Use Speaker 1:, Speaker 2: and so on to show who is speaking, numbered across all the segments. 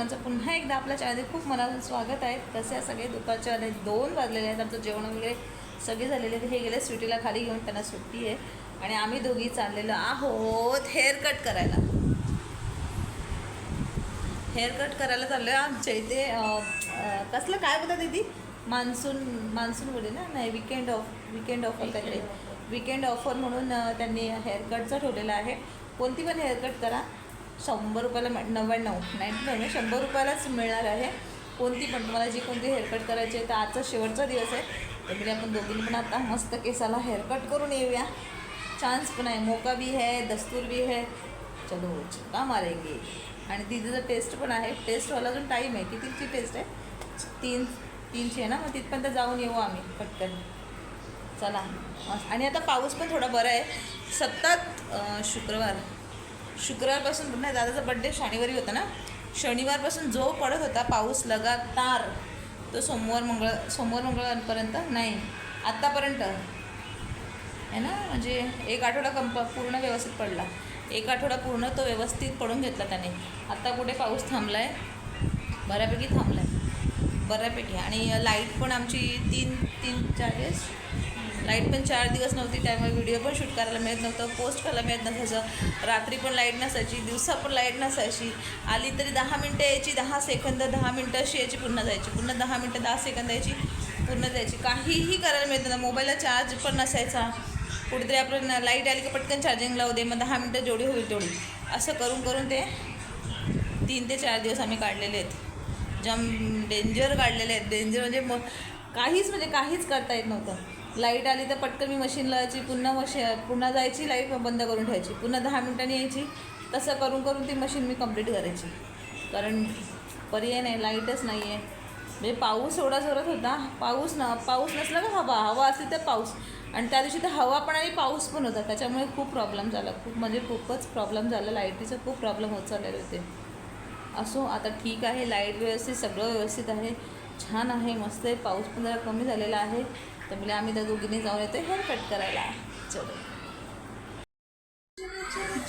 Speaker 1: सर्वांचं पुन्हा एकदा आपल्या चॅनलमध्ये खूप मनापासून स्वागत आहे. कसे सगळे दुपारच्या वेळेला दोन वाजलेले आहेत. आमचं जेवण वगैरे सगळे झालेले आहेत. हे गेले स्वीटीला खाली घेऊन त्यांना सुट्टी आहे. आणि आम्ही दोघी चाललेलो आहोत हेअर कट करायला. हेअर कट करायला चाललो आहे आमच्या इथे. कसलं काय बोलतात दीदी? मान्सून मान्सून बोले ना? नाही विकेंड ऑफ विकेंड ऑफर काहीतरी. विकेंड ऑफर म्हणून त्यांनी हेअर कटचा ठेवलेला आहे. कोणती पण हेअर कट करा. शंभर रुपयाला नव्याण्णव नाईन्टी शंभर रुपयालाच मिळणार आहे. कोणती पण तुम्हाला जी कोणती हेअरकट करायची आहे तर आजचा शेवटचा दिवस आहे. त्यामुळे आपण दोघींनी पण आता मस्त केसाला हेअरकट करून येऊया. चान्स पण आहे. मोका भी है दस्तूर भी है चलो चिक्का मारेंगे. आणि तिथं टेस्ट पण आहे टेस्टवाला अजून टाईम आहे. कितीची टेस्ट आहे? तीन तीनशे आहे ना? मग तिथपर्यंत जाऊन येऊ आम्ही पटकन. चला आणि आता पाऊस पण थोडा बरा आहे. सतत शुक्रवार. शुक्रवारपासून नाही दादाचा बड्डे शनिवारी होता ना? शनिवारपासून जो पडत होता पाऊस लगातार तो सोमवार मंगळ सोमवार मंगळवारपर्यंत नाही. आत्तापर्यंत. आहे ना? म्हणजे एक आठवडा कंप पूर्ण व्यवस्थित पडला. एक आठवडा पूर्ण तो व्यवस्थित पडून घेतला त्याने. आत्ता कुठे पाऊस थांबला आहे बऱ्यापैकी थांबला आहे बऱ्यापैकी. आणि लाइट पण आमची तीन तीन चार दिवस लाइट पण चार दिवस नव्हती त्यामुळे व्हिडिओ पण शूट करायला मिळत नव्हतं पोस्ट करायला मिळत नसायचं. रात्री पण लाइट नसायची दिवसा पण लाइट नसायची. आली तरी दहा मिनटं यायची दहा सेकंद दहा मिनटं अशी यायची पुन्हा जायची पुन्हा दहा मिनटं दहा सेकंद यायची पूर्ण जायची. काहीही करायला मिळत नव्हतं. मोबाईलला चार्ज पण नसायचा. कुठेतरी आपण लाइट आली की पटकन चार्जिंग लावू दे मग दहा मिनटं जेवढी होईल तेवढी. असं करून करून ते तीन ते चार दिवस आम्ही काढलेले आहेत. जम डेंजर काढलेले आहेत. डेंजर म्हणजे मग काहीच म्हणजे काहीच करता येत नव्हतं. लाइट आली तर पटकन मी मशीन लावायची पुन्हा मशी पुन्हा जायची लाइट बंद करून ठेवायची. पुन्हा दहा मिनिटांनी यायची. तसं करून करून ती मशीन मी कंप्लीट करायची. कारण पर्याय नाही लाईटच नाही आहे म्हणजे पाऊस एवढा जोरात होता पाऊस न पाऊस नसला का हवा हवा असली तर पाऊस. आणि त्या दिवशी तर हवा पण आणि पाऊस पण होता. त्याच्यामुळे खूप प्रॉब्लेम झाला. खूप म्हणजे खूपच प्रॉब्लेम झाला. लाईटीचा खूप प्रॉब्लेम होत चाललेले होते. असो आता ठीक आहे लाइट व्यवस्थित सगळं व्यवस्थित आहे. छान आहे मस्त आहे. पाऊस पण जरा कमी झालेला आहे. तर म्हणजे आम्ही त्या दोघींनी जाऊन येतो हेअर कट करायला. चलो.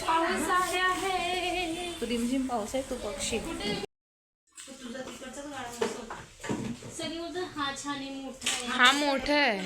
Speaker 2: पाऊस आहे आहे.
Speaker 1: तू रिमझिम पाऊस आहे तू पक्षी
Speaker 2: हा मोठा आहे.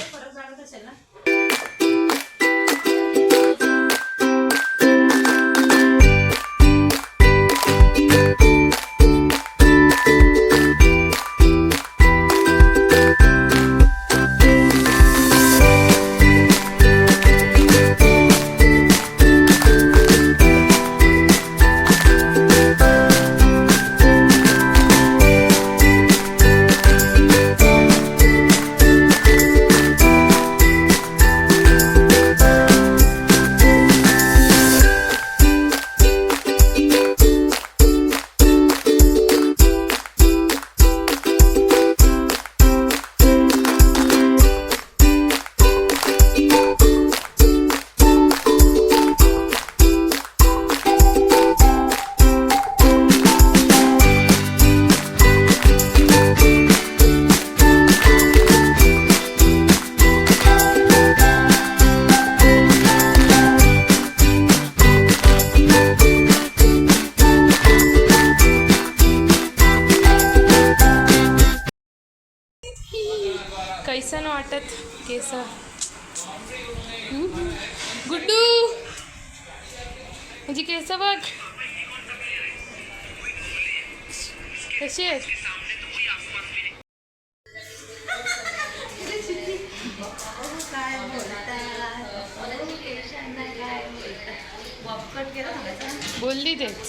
Speaker 3: बोलली तेच.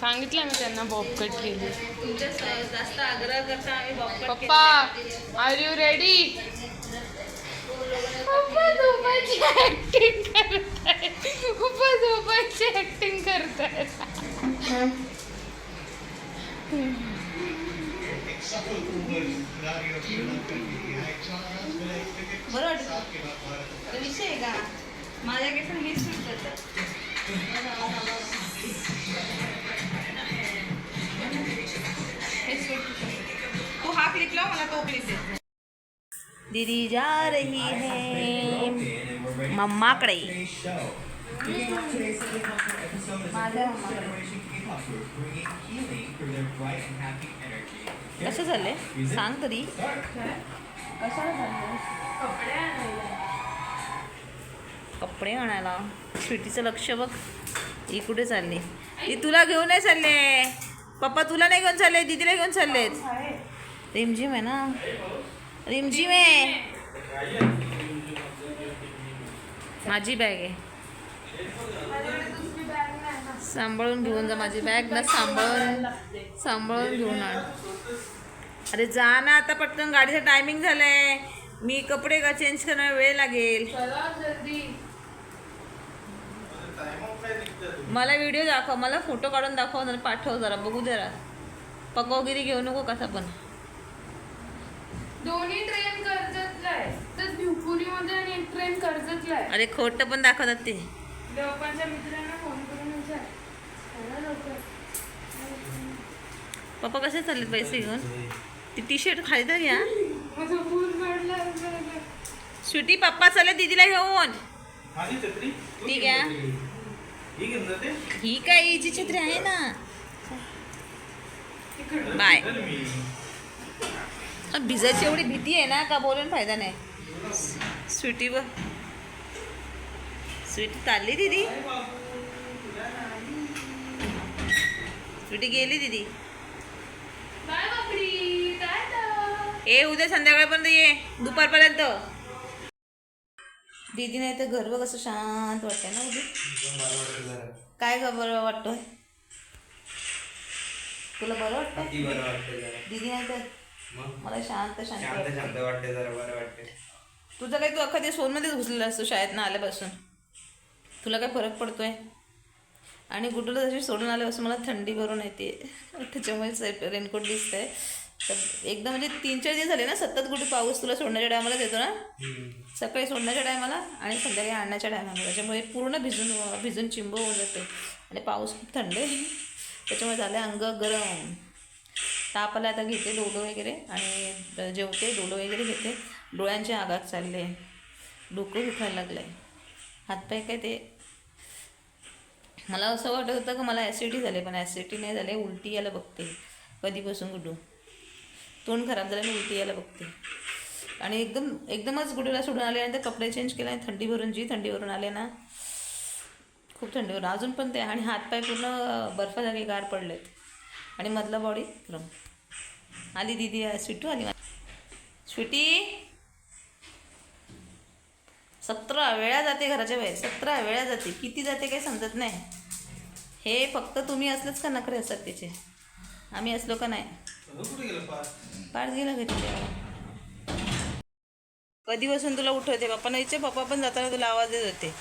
Speaker 3: सांगितलं मी त्यांना बॉबकट केली.
Speaker 1: तुमच्या जास्त आग्रह करता आम्ही
Speaker 3: पप्पा आर यू रेडी पप्पा झोपायची ऍक्टिंग करताय. पप्पा झोपायची ऍक्टिंग करताय.
Speaker 1: बरं वाटतं तर विषय आहे का? माझ्या करतात हे सूट करतात. तू हा क्लिप लाव मला तो क्लिप दे दीदी जा रही है। मम्माकडे. माझ्या मम्माकडे
Speaker 4: hustlers bringing healing through
Speaker 1: कपडे आणायला. स्वीटीचं लक्ष बघ. ही कुठे चालली? ती तुला घेऊन नाही चालले. पप्पा तुला नाही घेऊन चालले दीदीला घेऊन चाललेत. रिमझिम आहे ना? रिमझिम आहे. माझी बॅग आहे. सांभाळून घेऊन जा माझी बॅग ना सांभाळून सांभाळून घेऊन आण. अरे जा ना आता पटकन. गाडीचं टायमिंग झालंय. मी कपडे का चेंज करणार? वेळ लागेल. मला व्हिडिओ दाखव मला फोटो काढून दाखव जरा पाठव जरा बघू जरा. पकवगिरी घेऊ नको कसा पण.
Speaker 3: दोन्ही ट्रेन कर्जतला आहे. तर भिवपुरीमध्ये आणि एक ट्रेन कर्जतला आहे.
Speaker 1: अरे खोटं पण दाखवतात ते.
Speaker 3: देवपांच्या मित्रांना फोन करून विचार. चला लवकर.
Speaker 1: पप्पा कसे चाललेत पैसे घेऊन? ती टी शर्ट खाली तर घ्या.
Speaker 3: माझं
Speaker 1: स्वीटी पप्पा चालले दीदीला घेऊन. ठीक आहे.
Speaker 4: ही
Speaker 1: काय हिची छत्री आहे ना? बाय. भिजायची एवढी भीती आहे ना का बोलून फायदा नाही? स्वीटी व स्वीटी चालली दीदी. स्वीटी गेली दीदी. ए उद्या संध्याकाळपर्यंत ये दुपारपर्यंत. दीदी नाही तर घर बघ असं शांत वाटतंय ना उद्या काय ग बरं वाटतोय? तुला बरं
Speaker 5: वाटतं
Speaker 1: दीदी नाही तर? मला शांत शांत
Speaker 5: शांत वाटते जरा बरं वाटते
Speaker 1: तुझं काही तू अख्खा दिवस फोनमध्येच घुसलेला असतो शाळेतनं आल्यापासून? तुला काय फरक पडतोय? आणि गुड्डूला जशी सोडून आल्यापासून मला थंडी भरून येते. त्याच्यामुळे रेनकोट दिसतंय. तर एकदा म्हणजे तीन चार दिवस झाले ना सतत गुड्डू पाऊस तुला सोडण्याच्या टायमाला येतो ना? सकाळी सोडण्याच्या टायमाला आणि संध्याकाळी आणण्याच्या टायमाला. त्याच्यामुळे पूर्ण भिजून भिजून चिंब होऊन जाते. आणि पाऊस खूप थंड आहे. त्याच्यामुळे झालं अंग गरम. ताप आला आता घेते डोलो वगैरे आणि जेवते डोलो वगैरे घेते. डोळ्यांचे आघात चालले. डोकं दुखायला लागलं आहे हातपाय काय ते मला असं वाटत होतं की मला ॲसिडिटी झाले पण ॲसिडिटी नाही झाले उलटी यायला बघते. कधीपासून गुडू तोंड खराब झालं मी उलटी यायला बघते. आणि एकदम एकदमच गुडीला सोडून आल्यानंतर कपडे चेंज केले आणि थंडी भरून जी थंडी भरून आले ना खूप थंडी भरून. अजून पण ते आणि हातपाय पूर्ण बर्फा जागी गार पडलेत. आणि मधलं बॉडी गरम. आली दीदी स्वीटू आली स्वीटी! सतरा वेळा जाते घराच्या बाहेर. सतरा वेळा जाते. किती जाते काही समजत नाही. हे फक्त तुम्ही असलेच का नखरे असतात त्याचे? आम्ही असलो का नाही?
Speaker 4: कुठे गेलं
Speaker 1: घरी. कधीपासून तुला उठवते पप्पांना विचार पप्पा पण जाताना तुला आवाज देत होते.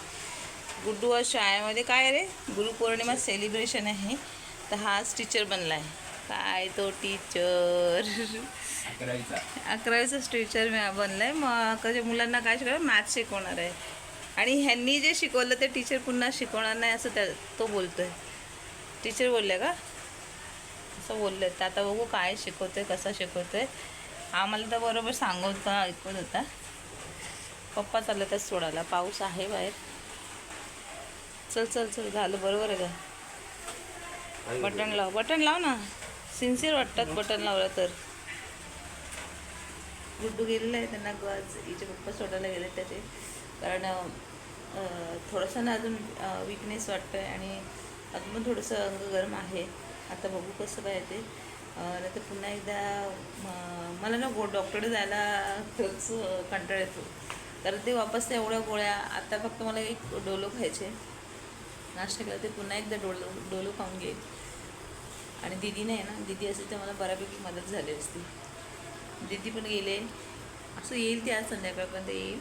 Speaker 1: गुड्डू आज शाळेमध्ये काय रे? गुरुपौर्णिमा सेलिब्रेशन आहे. तर हाच टीचर बनला आहे. काय तो टीचर
Speaker 5: अकरावीचा.
Speaker 1: अकरावीचाच टीचर मी बनला आहे मग कशा मुलांना काय शिकवणार? मॅथ्स शिकवणार आहे. आणि ह्यांनी जे शिकवलं ते टीचर पुन्हा शिकवणार नाही असं त्या तो बोलतोय. टीचर बोलले का? असं बोलले तर आता बघू काय शिकवतोय कसं शिकवतोय. आम्हाला तर बरोबर सांगत ऐकत होता. पप्पा चालले तर सोडायला. पाऊस आहे बाहेर. चल चल चल झालं. बरोबर आहे का? बटन लाव. बटन लाव ना. सिन्सिअर वाटतात बटन लावलं तर. गुड्डू गेलेलं आहे त्यांना आज हिचे पप्पा सोडायला गेले त्याचे. कारण थोडंसं ना अजून विकनेस वाटतं आहे आणि अजून थोडंसं अंग गरम आहे. आता बघू कसं काय ते. नाही तर पुन्हा एकदा मला ना गो डॉक्टरकडे जायला तोच कंटाळ येतो. तर ते वापस त्या एवढ्या गोळ्या आता फक्त मला एक डोलो खायचे. नाश्ता केला ते पुन्हा एकदा डोलो डोलो खाऊन घेईल आणि दिदी नाही ना दिदी असेल तर मला बऱ्यापैकी मदत झाली असती. दिदी पण गेले. असं येईल ते आज संध्याकाळपर्यंत येईल.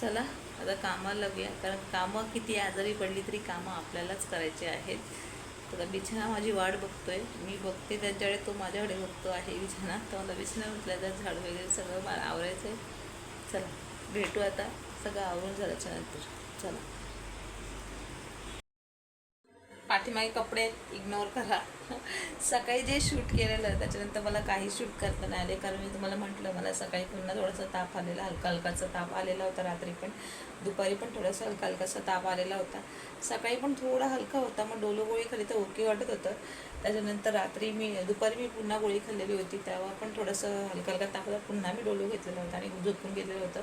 Speaker 1: चला आता कामाला लागूया. कारण कामं किती आजारी पडली तरी कामं आपल्यालाच करायची आहेत. तर बिछाना माझी वाट बघतोय. मी बघते त्यांच्याकडे तो माझ्याकडे बघतो आहे बिछाना. तर मला बिछाना तर झाडं वगैरे सगळं मला आवरायचं आहे चला भेटू आता. सगळं आवरून झाल्याच्यानंतर चला. पाठीमागे कपडे इग्नोर करा. सकाळी जे शूट केलेलं त्याच्यानंतर मला काही शूट करता नाही आले. कारण मी तुम्हाला म्हटलं मला सकाळी पुन्हा थोडासा ताप आलेला हलका हलकाचा ताप आलेला होता रात्री पण. दुपारी पण थोडासा हलका हलकासा ताप आलेला होता. सकाळी पण थोडा हलका होता मग डोलो गोळी खाली तर ओके वाटत होतं. त्याच्यानंतर रात्री मी दुपारी मी पुन्हा गोळी खाल्लेली होती तेव्हा पण थोडंसं हलका हलका ताप होता. पुन्हा मी डोलो घेतलेला होता आणि झोपून गेलेलं होतं.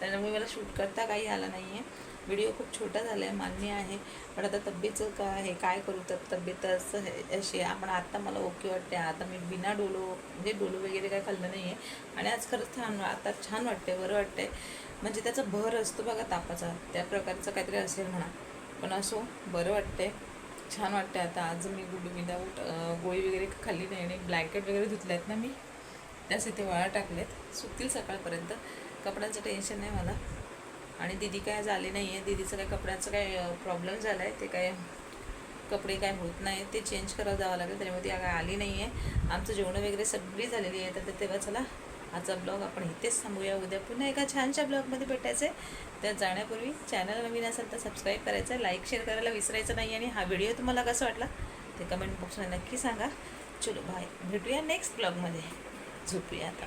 Speaker 1: त्याच्यामुळे मला शूट करता काही आला नाही आहे व्हिडिओ खूप छोटा झाला आहे मान्य आहे. पण आता तब्येतचं का आहे काय करू? तर तब्येत असं हे- अशी आहे. आपण आत्ता मला ओके वाटते आता मी बिना डोलो म्हणजे डोलो वगैरे काय खाल्लं नाही आहे आणि आज खरंच छान आता छान वाटते बरं वाटते म्हणजे त्याचा भर असतो बघा तापाचा. त्या प्रकारचं काहीतरी असेल म्हणा. पण असो बरं वाटते छान वाटते आता. आज मी गुड विदाऊट गोळी वगैरे खाल्ली नाही आणि ब्लँकेट वगैरे धुतले आहेत ना मी. त्याच इथे वाळा टाकलेत. सुकतील सकाळपर्यंत. कपड्यांचं टेन्शन नाही मला. आणि दिदी काय झाली नाही आहे दिदीचं काय कपड्याचं काय प्रॉब्लेम झाला आहे ते काय कपडे काय होत नाही ते चेंज करावं जावं लागेल त्याच्यामुळे ती काय आली नाही आहे आमचं जेवणं वगैरे सगळी झालेली आहे तर तेव्हा चला आजचा ब्लॉग आपण इथेच थांबूया. उद्या पुन्हा एका छानशा ब्लॉगमध्ये भेटायचं आहे त्यात जाण्यापूर्वी चॅनल नवीन असेल तर सबस्क्राईब करायचं आहे लाईक शेअर करायला विसरायचं नाही आणि हा व्हिडिओ तुम्हाला कसा वाटला ते कमेंट बॉक्समध्ये नक्की सांगा. चलो बाय भेटूया नेक्स्ट ब्लॉगमध्ये झोपूया आता.